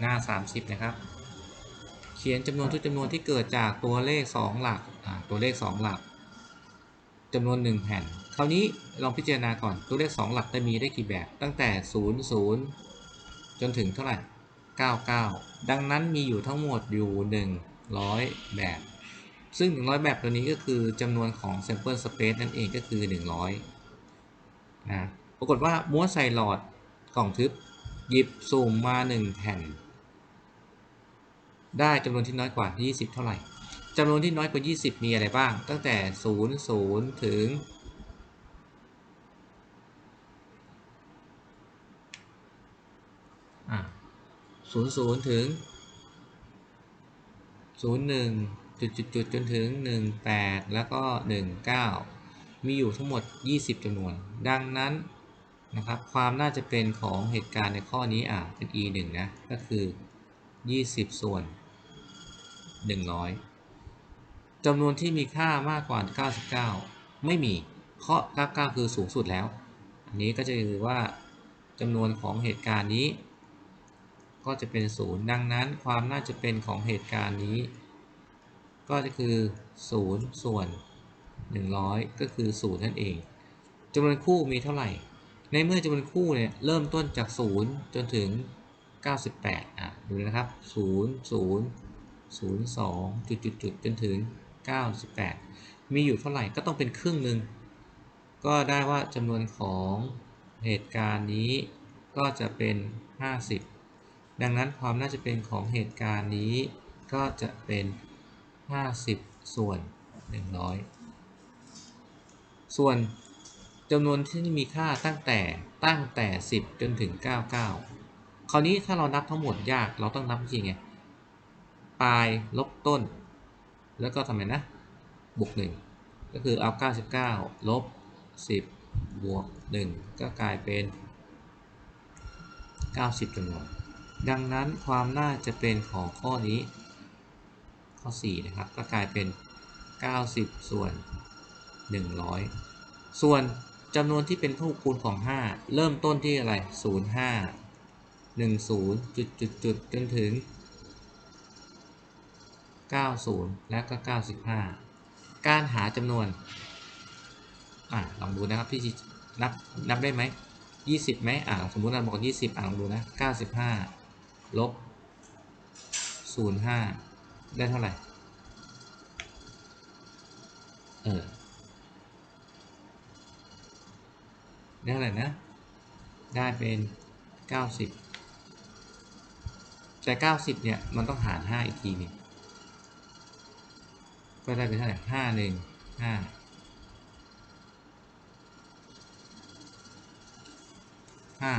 หน้า 30 นะครับ เขียนจำนวนทุกจำนวนที่เกิดจากตัวเลข 2 หลักตัวเลข 2 หลักจำนวน 1 แผ่น คราวนี้ลองพิจารณาก่อนตัวเลข 2 หลักจะมีได้กี่แบบ ตั้งแต่ 0 0 จนถึงเท่าไหร่ 99 ดังนั้นมีอยู่ทั้งหมดอยู่ 100 แบบ ซึ่ง 100 แบบตัวนี้ก็คือจำนวนของ sample space นั่นเองก็คือ 100 นะ ปรากฏว่าม้วนใส่หลอดกล่องทึบ หยิบสุ่มมา 1 แผ่น ได้จำนวนที่น้อยกว่า 20 เท่าไหร่จำนวนที่น้อยกว่า 20 มีอะไรบ้าง ตั้งแต่ 0 0 ถึง 00 ถึง 01 จุดจุดจุดจนถึง 18 แล้วก็ 19 มีอยู่ทั้งหมด 20จำนวน ดังนั้นนะครับ ความน่าจะเป็นของเหตุการณ์ในข้อนี้อะเป็น e 1นะ ก็คือ 20 ส่วน 100จำนวนที่มีค่ามากกว่า 99 ไม่มี เพราะ 99 คือสูงสุดแล้ว อันนี้ก็จะคือว่าจำนวนของเหตุการณ์นี้ ก็จะเป็น0ดังนั้นความน่าจะเป็นของเหตุการณ์นี้ ก็จะคือ 0 ส่วน 100 ก็คือ 0 นั่นเองจำนวนคู่มีเท่าไหร่ ในเมื่อจำนวนคู่เนี่ยเริ่มต้นจาก 0 จนถึง 98อะดูนะครับ0 0 02จุดจุดจุดจนถึง 98 มีอยู่เท่าไหร่ก็ต้องเป็นครึ่งหนึ่ง ก็ได้ว่าจำนวนของเหตุการณ์นี้ก็จะเป็น 50 ดังนั้นความน่าจะเป็นของเหตุการณ์นี้ก็จะเป็น 50 ส่วน 100 ส่วนจำนวนที่มีค่าตั้งแต่ตั้งแต่ 10 จนถึง 99 คราวนี้ถ้าเรานับทั้งหมดยากเราต้องนับจริงไงปลายลบต้น แล้วก็ทำไมนะบวก1ก็คือเอา 99 ลบ 10 บวก 1 ก็กลายเป็น 90จำนวน ดังนั้นความน่าจะเป็นของข้อนี้ ข้อ 4 นะครับ ก็กลายเป็น 90 ส่วน 100 ส่วนจำนวนที่เป็นผู้คูณของ 5 เริ่มต้นที่อะไร 05 10จุดจุดจุดจนถึง90และก็95การหาจำนวนอะลองดูนะครับที่นับนับได้ไหม20ไหมอ่าสมมุติเราบอก20อ่าลองดูนะ95ลบ05ได้เท่าไหร่เออได้เท่าไหร่นะ ได้เป็น 90 แต่ 90 เนี่ย มันต้องหาร 5 อีกทีหนึงก็ได้เป็นเท่าไหร่ห้าหนึ่งห้าห้า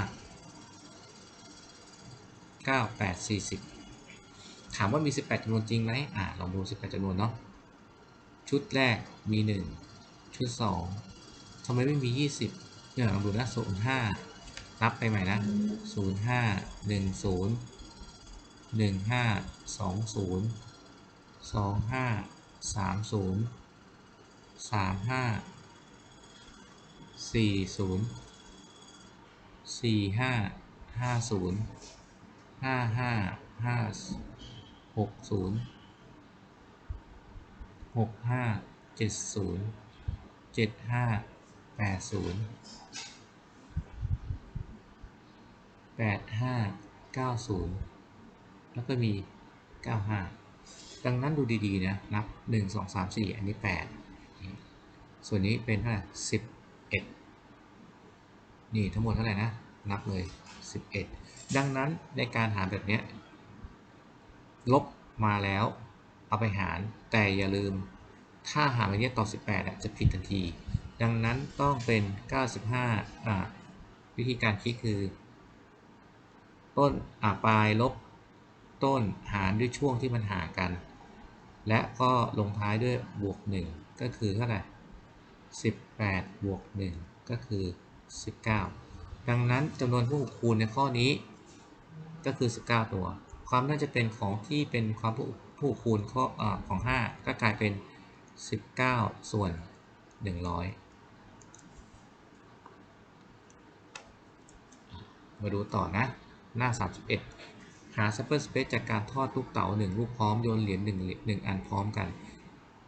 เก้าแปดสี่สิบถามว่ามี 18จำนวนจริงไหมอ่าลองดู 18จำนวนเนาะ ชุดแรกมี 1 ชุด 2ทำไมไม่มี 20เนี่ยลองดูนะ0 5นับไปใหม่นะ 0 5 1 0 1 5 2 0 2 5สามศูนย์สามห้าสี่ศูนย์สี่ห้าห้าศูนย์ห้าห้าห้าหกศูนย์หกห้าเจ็ดศูนย์เจ็ดห้าแปดศูนย์แปดห้าเก้าศูนย์ แล้วก็มีเก้าห้าดังนั้นดูดีๆนะนับ 1 2 3 4 อันนี้ 8 ส่วนนี้เป็นเท่าไหร่11 นี่ทั้งหมดเท่าไหร่นะ นับเลย 11 ดังนั้นในการหารแบบนี้ลบมาแล้วเอาไปหารแต่อย่าลืมถ้าหารแบบนี้ต่อ 18อะจะผิดทันที ดังนั้นต้องเป็น 95อ่าวิธีการคิดคือ ต้นปลายลบ ต้นหารด้วยช่วงที่มันห่างกัน และก็ลงท้ายด้วยบวก 1 ก็คือเท่าไหร่18 บวก 1 ก็คือ 19 ดังนั้นจำนวนผู้คูณในข้อนี้ก็คือ 19 ตัว ความน่าจะเป็นของที่เป็นความผู้ผู้คูณข้ออของ 5 ก็กลายเป็น 19 ส่วน 100มาดูต่อนะ หน้า 31 หาซัพเปอร์สเปซจากการทอดลูกเต๋าหนึ่งลูกพร้อมโยนเหรียญหนึ่งอันพร้อมกัน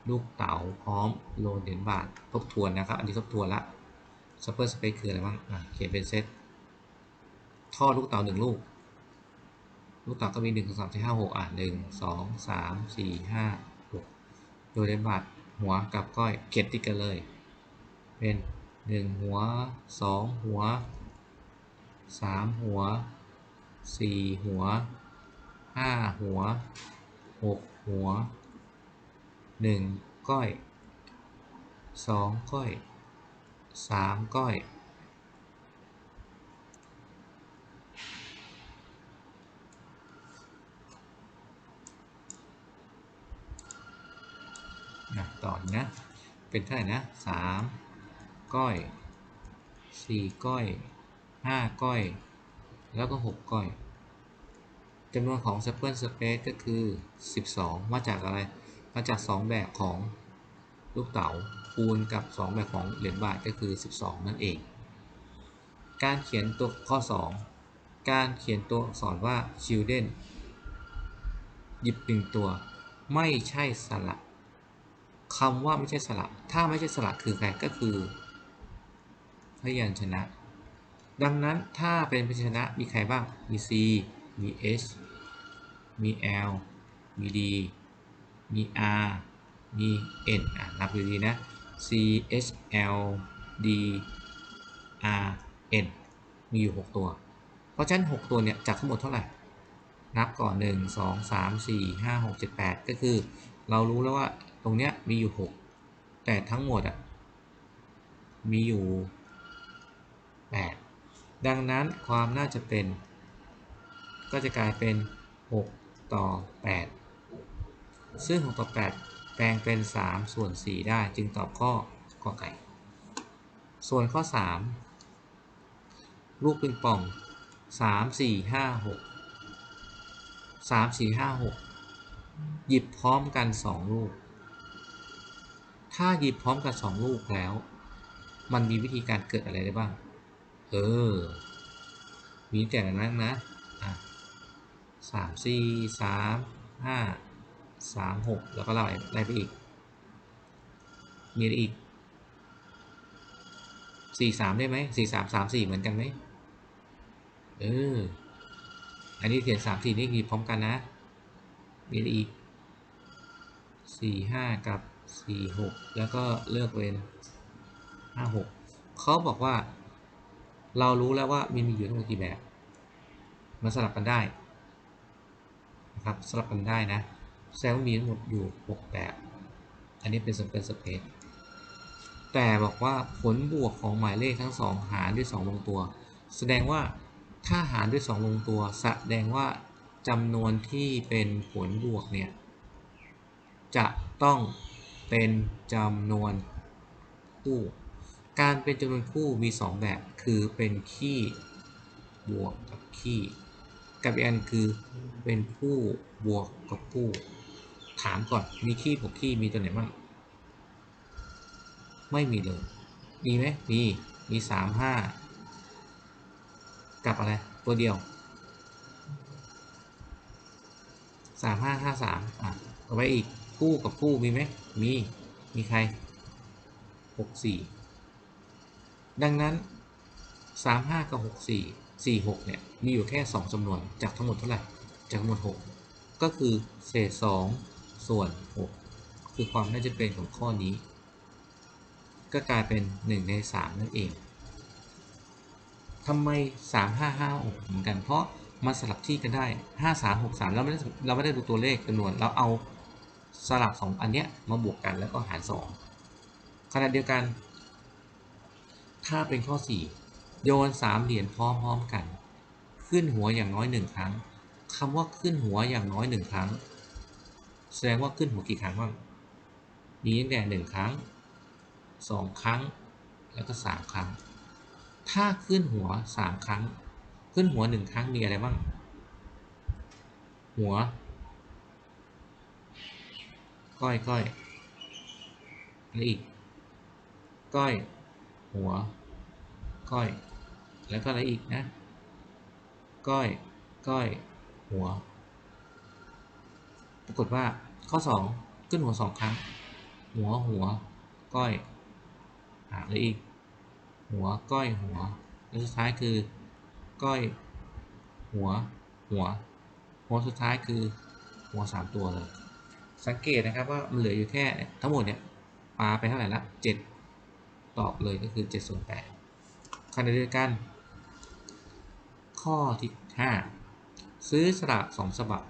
ลูกเต๋าพร้อมโยนเหรียญบาททบทวนนะครับ อันนี้ทบทวนละซัพเปอร์สเปซคืออะไรบ้างอะเขียนเป็นเซตทอดลูกเต๋าหนึ่งลูก ลูกเต๋าก็มีหนึ่งสองสามสี่ห้าหกอะหนึ่งสองสามสี่ห้าหกโยนเหรียญบาทหัวกับก้อยเขียนติดกันเลย เป็นหนึ่งหัวสองหัวสามหัวสี่หัว ห้าหัวหกหัวหนึ่งก้อยสองก้อยสามก้อยนะต่อนะ เป็นเท่าไหร่นะสามก้อยสี่ก้อยห้าก้อย แล้วก็หกก้อย จำนวนของ sample space ก็คือ 12 มาจากอะไร มาจาก 2 แบบของลูกเต๋าคูณกับ 2 แบบของเหรียญบาทก็คือ 12 นั่นเอง การเขียนตัวข้อ 2 การเขียนตัวอักษรว่า children หยิบหนึ่งตัว ไม่ใช่สระคำว่าไม่ใช่สระถ้าไม่ใช่สระคือใครก็คือ พยัญชนะ ดังนั้นถ้าเป็นพยัญชนะมีใครบ้างมี C มี H มี L มี D มี R มี N อะนับดีๆนะ C H L D R N มีอยู่ 6 ตัว เพราะฉะนั้น 6 ตัวเนี่ยจากทั้งหมดเท่าไหร่ นับก่อน 1 2 3 4 5 6 7 8 ก็คือเรารู้แล้วว่าตรงเนี้ยมีอยู่ 6 แต่ทั้งหมดอะมีอยู่ 8 ดังนั้นความน่าจะเป็น ก็จะกลายเป็น 6 ต่อ 8 ซึ่ง 6 ต่อ 8 แปลงเป็น 3 ส่วน 4 ได้จึงตอบข้อกอไก่ ส่วนข้อ 3 ลูกปิงปอง 3 4 5 6 3 4 5 6 หยิบพร้อมกัน 2 ลูก ถ้าหยิบพร้อมกัน 2 ลูกแล้ว มันมีวิธีการเกิดอะไรได้บ้าง เออ มีแต่นั้นนะอะ สามสี่สามห้าสามหกแล้วก็ไล่ไล่ไปอีก มีอะไรอีกสี่สามได้ไหมสี่สามสามสี่เหมือนกันไหมเออ อันนี้เขียนสามสี่นี่มีพร้อมกันนะ มีอะไรอีกสี่ห้ากับสี่หกแล้วก็เลือกเป็นห้าหกเขาบอกว่า เรารู้แล้วว่ามีมีอยู่ทั้งหมดกี่แบบมันสลับกันได้ นะครับสลับกันได้นะแสดงว่ามีทั้งหมดอยู่ 6 แบบ อันนี้เป็น sample space แต่บอกว่าผลบวกของหมายเลขทั้ง 2 หารด้วย 2 ลงตัว แสดงว่าถ้าหารด้วย 2 ลงตัว แสดงว่าจำนวนที่เป็นผลบวกเนี่ยจะต้องเป็นจำนวนคู่ การเป็นจำนวนคู่มี 2 แบบ คือเป็นขี้บวกกับขี้ กับอีกอันคือเป็นผู้บวกกับผู้ ถามก่อนมีขี้บวกขี้มีตัวไหนบ้างไม่มีเลย มีไหมมีมีสามห้ากับอะไร ตัวเดียวสามห้าห้าสามอะเอาไว้อีกคู่กับคู่มีไหมมีมีใครหกสี่ดังนั้นสามห้ากับหกสี่ สี่หกเนี่ยมีอยู่แค่สองจำนวนจากทั้งหมดเท่าไหร่จากทั้งหมดหกก็คือเศษสองส่วนหกคือความน่าจะเป็นของข้อนี้ ก็กลายเป็นหนึ่งในสามนั่นเองทำไมสามห้าห้าหกเหมือนกัน เพราะมันสลับที่กันได้ห้าสามหกสามเราไม่ได้เราไม่ได้ดูตัวเลขจำนวน เราเอาสลับสองอันเนี้ยมาบวกกันแล้วก็หารสองขณะเดียวกัน ถ้าเป็นข้อสี่ โยนสามเหรียญพร้อมๆกัน ขึ้นหัวอย่างน้อยหนึ่งครั้งคำว่าขึ้นหัวอย่างน้อยหนึ่งครั้ง แสดงว่าขึ้นหัวกี่ครั้งบ้างมีตั้งแต่หนึ่งครั้งสองครั้ง แล้วก็สามครั้ง ถ้าขึ้นหัวสามครั้ง ขึ้นหัวหนึ่งครั้งมีอะไรบ้าง หัว ก้อยก้อยอะไรอีก ก้อย หัว ก้อย แล้วก็อะไรอีกนะ ก้อย ก้อย หัว ปรากฏว่าข้อ 2 ขึ้นหัว 2 ครั้ง หัว หัว ก้อยหาเลยอีก หัว ก้อย หัว แล้วสุดท้ายคือ ก้อย หัว หัว หัวสุดท้ายคือ หัว 3 ตัวเลย สังเกตนะครับว่ามันเหลืออยู่แค่ทั้งหมดเนี่ยปาไปเท่าไหร่ละ7ตอบเลยก็คือ7ส่วน8ขณะเดียวกัน ข้อที่ 5 ซื้อสลาก2ฉบับ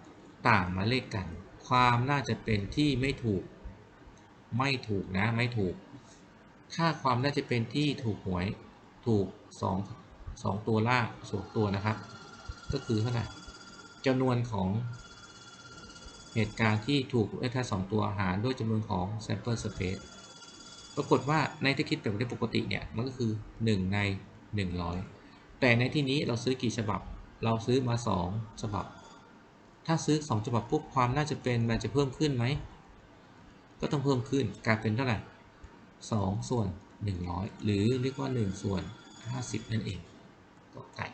ต่างมาเลขกัน ความน่าจะเป็นที่ไม่ถูก ไม่ถูกนะไม่ถูก ค่าความน่าจะเป็นที่ถูกหวยถูก 2 2 ตัวล่างสองตัวนะครับ ก็คือเท่าไหร่จำนวนของเหตุการณ์ที่ถูกเลขท้ายสองตัวหารด้วยจำนวนของ sample space ปรากฏว่าในที่คิดแบบปกติเนี่ย มันก็คือ 1 ใน 100 แต่ในที่นี้เราซื้อกี่ฉบับ เราซื้อมา 2 ฉบับ ถ้าซื้อ 2 ฉบับปุ๊บความน่าจะเป็นมันจะเพิ่มขึ้นไหม ก็ต้องเพิ่มขึ้นกลายเป็นเท่าไหร่ 2 ส่วน 100 หรือเรียกว่า 1 ส่วน 50 นั่นเองก็ไก่